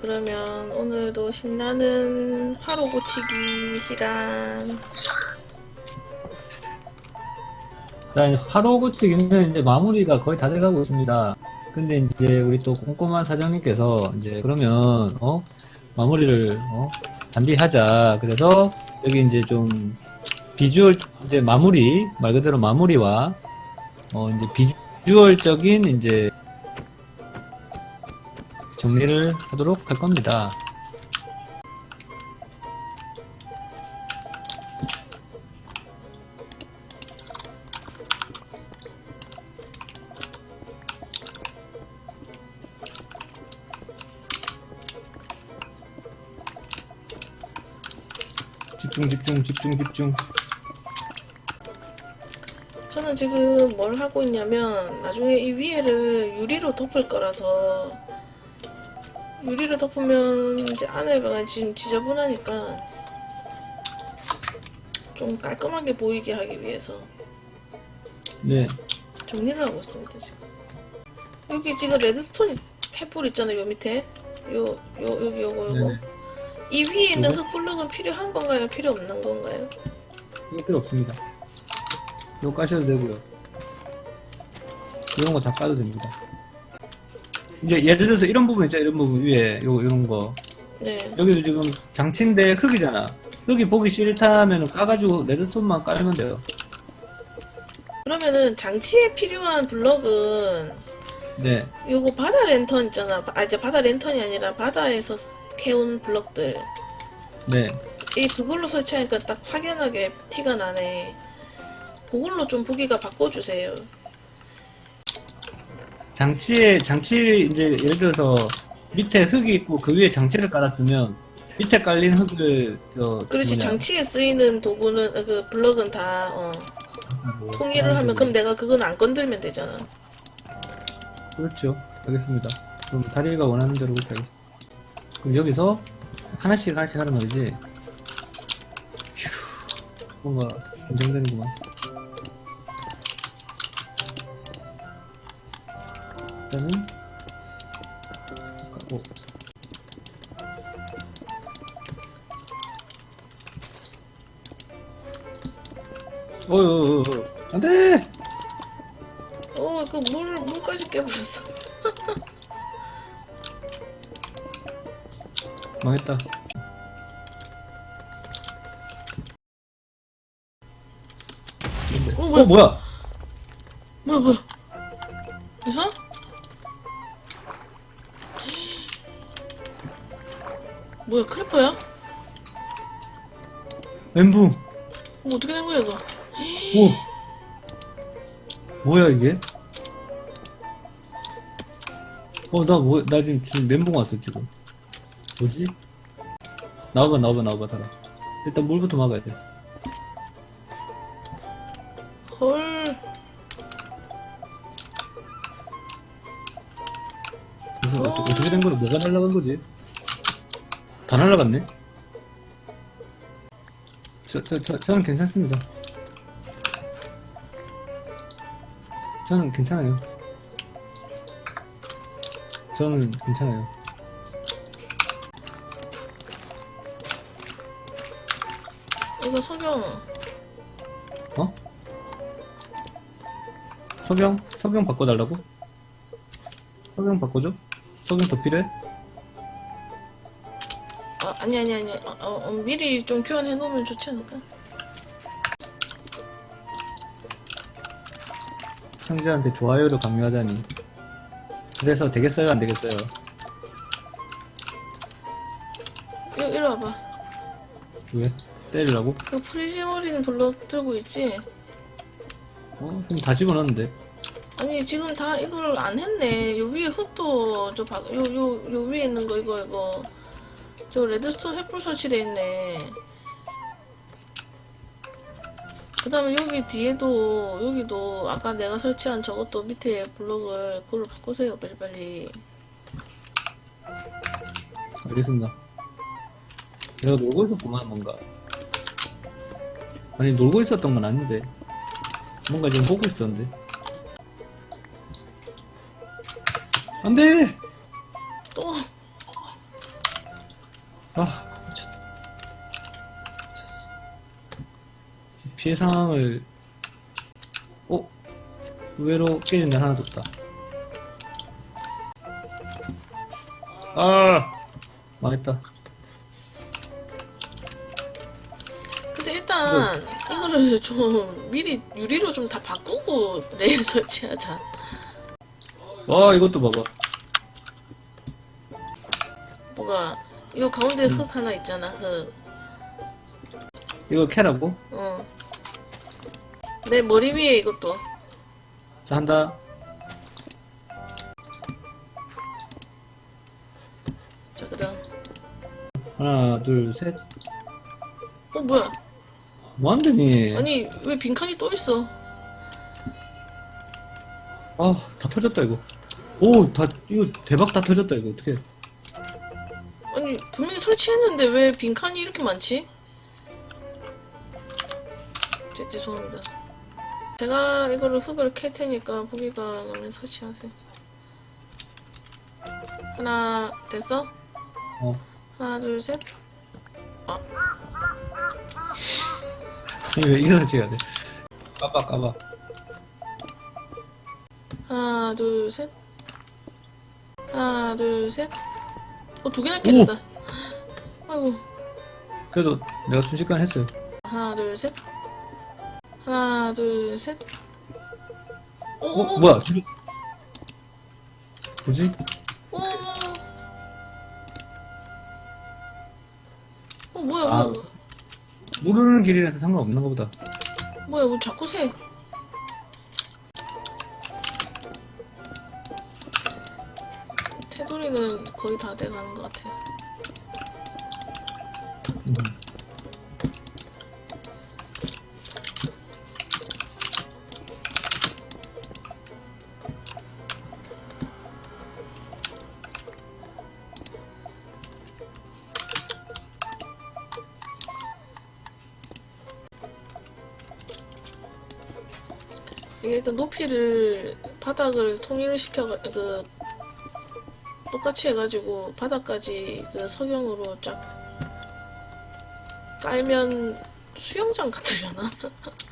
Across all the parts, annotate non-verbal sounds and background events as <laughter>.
그러면 오늘도 신나는 화로 고치기 시간. 자, 이제 화로 고치기는 이제 마무리가 거의 다 돼가고 있습니다. 근데 이제 우리 또 꼼꼼한 사장님께서 이제 그러면, 어? 마무리를, 어? 단디하자. 그래서 여기 이제 좀 비주얼, 이제 마무리, 말 그대로 마무리와, 어, 이제 비주얼적인 이제 정리를 하도록 할 겁니다. 집중, 집중, 집중, 집중. 저는 지금 뭘 하고 있냐면 나중에 이 위에를 유리로 덮을 거라서 유리로 덮으면 이제 안에가 지금 지저분하니까 좀 깔끔하게 보이게 하기 위해서 네. 정리를 하고 있습니다 지금 여기 지금 레드스톤이 횃불 있잖아요 요 밑에 요, 요 여기 요거 요거 네네. 이 위에 있는 요거? 흙블럭은 필요한 건가요 필요 없는 건가요 이거 필요 없습니다. 이거 까셔도 되고요. 이런 거 다 까도 됩니다. 이제 예를 들어서 이런 부분 있죠? 이런 부분 위에 요 이런 거 네 여기도 지금 장치인데 흙이잖아. 흙이 보기 싫다면 까가지고 레드톤만 깔면 돼요. 그러면은 장치에 필요한 블럭은 네, 요거 바다 랜턴 있잖아. 아, 이제 바다 랜턴이 아니라 바다에서 캐온 블럭들. 네. 이 그걸로 설치하니까 딱 확연하게 티가 나네. 그걸로 좀 보기가 바꿔주세요. 장치에 장치 이제 예를 들어서 밑에 흙이 있고 그 위에 장치를 깔았으면 밑에 깔린 흙을 저 그렇지, 뭐냐, 장치에 쓰이는 도구는, 어, 그 블럭은 다, 어, 뭐, 통일을 하면, 그럼 내가 그건 안 건들면 되잖아. 그렇죠. 알겠습니다. 그럼 다리가 원하는 대로 그렇게 하겠습니다. 그럼 여기서 하나씩 하나씩 하는 말이지. 휴, 뭔가 긴장되는구만. 가고 어어어어 안돼 어, 그 물, 물까지 깨버렸어. <laughs> 망했다 어, 어 뭐야? 뭐야 뭐야, 뭐야. 그래서? 뭐야, 크래퍼야? 멘붕. 어, 어떻게 된 거야, 이거? 오. 뭐야 이게? 어 나 뭐 나 지금 지금 멘붕 왔어 지금. 뭐지? 나와봐 나와봐 나와봐 달아 일단 물부터 막아야 돼. 헐. 그래서 어떠, 어떻게 된 거야? 뭐가 날라간 거지 다 날라갔네 저 저 저 저는 괜찮습니다 저는 괜찮아요 저는 괜찮아요 이거 석영. 어? 석영? 석영 바꿔달라고? 석영 바꿔줘? 석영 더 필요해? 아, 아니, 아니, 아니. 어, 어, 어, 미리 좀 교환해 놓으면 좋지 않을까? 상자한테 좋아요를 강요하다니 그래서 되겠어요 안 되겠어요? 이리, 이리 와봐. 왜? 때리려고? 그 프리즈머린 블럭 들고 있지? 어? 좀다 집어넣었는데 아니, 지금 다 이걸 안 했네. 요 위에 흙도, 저, 박, 요, 요, 요 위에 있는 거, 이거, 이거. 저 레드스톤 횃불 설치돼 있네. 그 다음에 여기 뒤에도, 여기도, 아까 내가 설치한 저것도 밑에 블럭을, 그걸로 바꾸세요, 빨리빨리. 알겠습니다. 내가 놀고 있었구만 뭔가. 아니 놀고 있었던 건 아닌데. 뭔가 지금 보고 있었는데. 안돼! 또, 아, 미쳤다. 미쳤어. 피해 상황을, 어? 의외로 깨진 날 하나도 없다. 아! 망했다. 근데 일단 이거를 좀 미리 유리로 좀 다 바꾸고 레일 설치하자. 와, 이것도 봐봐. 뭐가 이거 가운데 흙 하나 있잖아 흙. 이거 캐라고? 어. 내 머리 위에 이것도. 자, 한다. 자 그다음. 하나, 둘, 셋. 어 뭐야? 뭐한대니? 아니 왜 빈칸이 또 있어? 아, 다 터졌다, 이거. 오, 다, 이거 대박 다 터졌다, 이거. 어떻게. 설치했는데 왜 빈칸이 이렇게 많지? 제, 죄송합니다. 제가 이거를 흙을 캘 테니까 보기가 나면 설치하세요. 하나 됐어? 어. 하나 둘 셋. 이거 왜 이거 설치해야 돼? 까봐, 까봐. 하나 둘 셋. 하나 둘 셋. 어두 개나 깨졌다. 아이고 그래도 내가 순식간에 했어요. 하나 둘 셋. 하나 둘 셋. 오, 어, 뭐야? 저기- 뭐지? 오. 어 뭐야 아. 뭐야 모르는 길이라서 상관없는 거보다. 뭐야 뭐 자꾸 새. 테두리는 거의 다 돼가는 것 같아. 이게 일단 높이를 바닥을 통일을 시켜 그 똑같이 해가지고 바닥까지 그 석영으로 쫙 깔면 수영장 같으려나?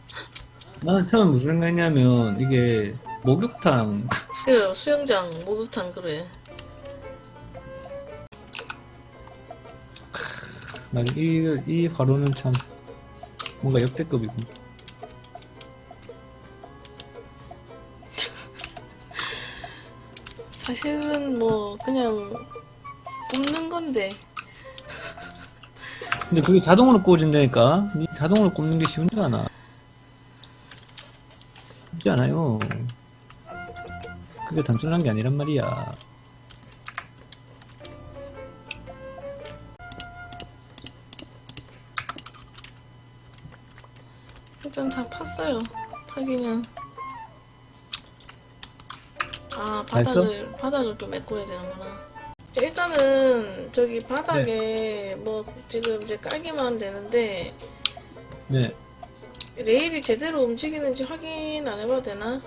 <laughs> 나는 처음 무슨 생각했냐면, 이게, 목욕탕. <laughs> 그 수영장 목욕탕 그래. 난 이, 이 가로는 참, 뭔가 역대급이고. 사실은 뭐 그냥 굽는 건데 근데 그게 자동으로? 니 자동으로 굽는 게 쉬운 줄 아나? 쉽지 않아요. 그게 단순한 게 아니란 말이야. 일단 다 팠어요. 파기는 아? 바닥을 바닥을 또 메꿔야 되는구나. 일단은 저기 바닥에 뭐 지금 이제 깔기만 하면 되는데 네. 레일이 제대로 움직이는지 확인 안 해봐도 되나?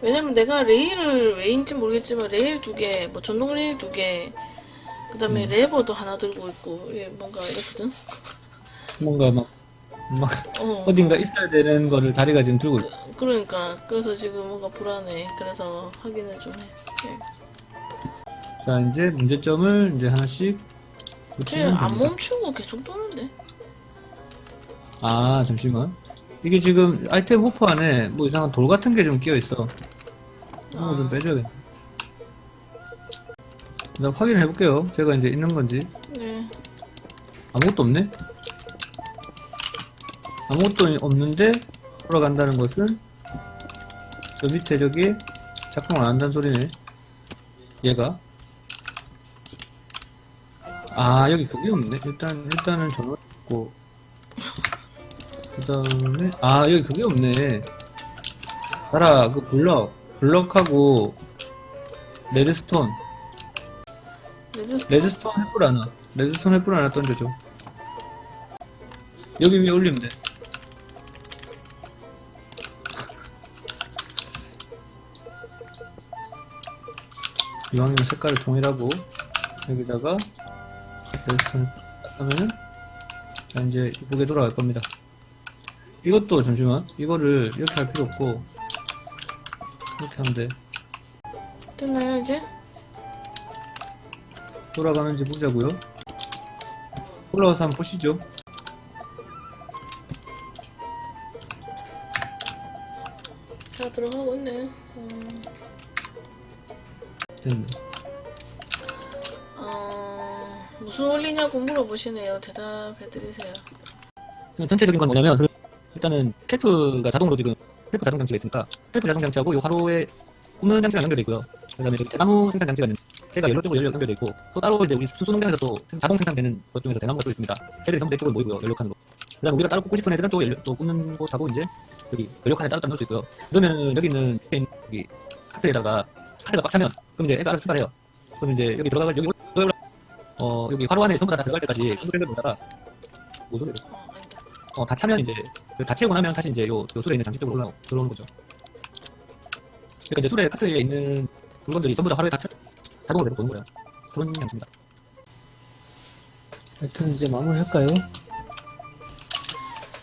왜냐면 내가 레일을 왜인지 모르겠지만 레일 두 개, 뭐 전동 레일 두 개, 그 다음에 음. 레버도 하나 들고 있고 이게 뭔가 이렇거든. 뭔가 막, 막, 어. 어딘가 있어야 되는 거를 다리가 지금 들고 있어. 그러니까 그래서 지금 뭔가 불안해. 그래서 확인을 좀 해. 해야겠어. 자, 이제 문제점을 이제 하나씩 붙이면 쟤안 됩니다. 멈추고 계속 도는데. 아, 잠시만. 이게 지금 아이템 호프 안에 뭐 이상한 돌 같은 게 좀 끼어 있어. 이런 거좀 아. 빼줘야겠다. 일단 확인을 해볼게요. 제가 이제 있는 건지. 네. 아무것도 없네? 아무것도 없는데 돌아간다는 것은 저 밑에 저기 작동을 안 한다는 소리네. 얘가. 아, 여기 그게 없네. 일단, 일단은 전화했고. 그 다음에, 아, 여기 그게 없네. 봐라, 그 블럭. 블럭하고, 레드스톤. 레드스톤. 레드스톤 횃불 하나. 레드스톤 횃불 하나 던져줘. 여기 위에 올리면 돼. 이왕이면 색깔을 동일하고 여기다가 레스턴 하면은 자 이제 이쁘게 돌아갈 겁니다. 이것도 잠시만 이거를 이렇게 할 필요 없고 이렇게 하면 돼. 됐나요 이제? 돌아가는지 보자고요. 올라와서 한번 보시죠. 다 들어가고 있네. 음, 됐네. 무슨 원리냐고 물어보시네요. 대답해드리세요. 지금 전체적인 건 뭐냐면 그 일단은 캘프가 자동으로 지금 캘프 자동 장치가 있으니까 캘프 자동 장치하고 이 화로에 굽는 장치가 연결돼 있고요. 그다음에 저기 대나무 생산 장치가 있는 걔가 연료 쪽으로 연결 연결돼 있고 또 따로 이제 우리 수소 농장에서 또 자동 생산되는 것 중에서 대나무가 또 있습니다. 걔들이 전부 내 쪽으로 모이고요. 연료칸으로. 그다음 우리가 따로 굽고 싶은 애들은 또 연료 또 굽는 곳하고 이제 여기 연료칸에 따로 넣을 수 있고요. 그러면 여기 있는 여기 카트에다가 카트가 꽉 차면 그럼 이제 애가 알아서 출발해요. 그럼 이제 여기 들어가가 여기 어 여기 화로 안에 전부 다 들어갈 때까지 컴퓨터를 보다가 뭐 소리를 어, 아니다. 어, 다 차면 이제 그다 채우고 나면 다시 이제 요, 요 술에 있는 장치 쪽으로 올라 들어오는 거죠. 그러니까 이제 술에 카트에 있는 물건들이 전부 다 하루에 다 차, 자동으로 내고 오는 거예요. 그런 장치입니다. 하여튼 이제 마무리할까요?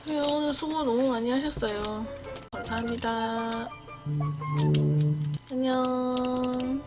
네, 오늘 수고 너무 많이 하셨어요. 감사합니다. 음... 안녕.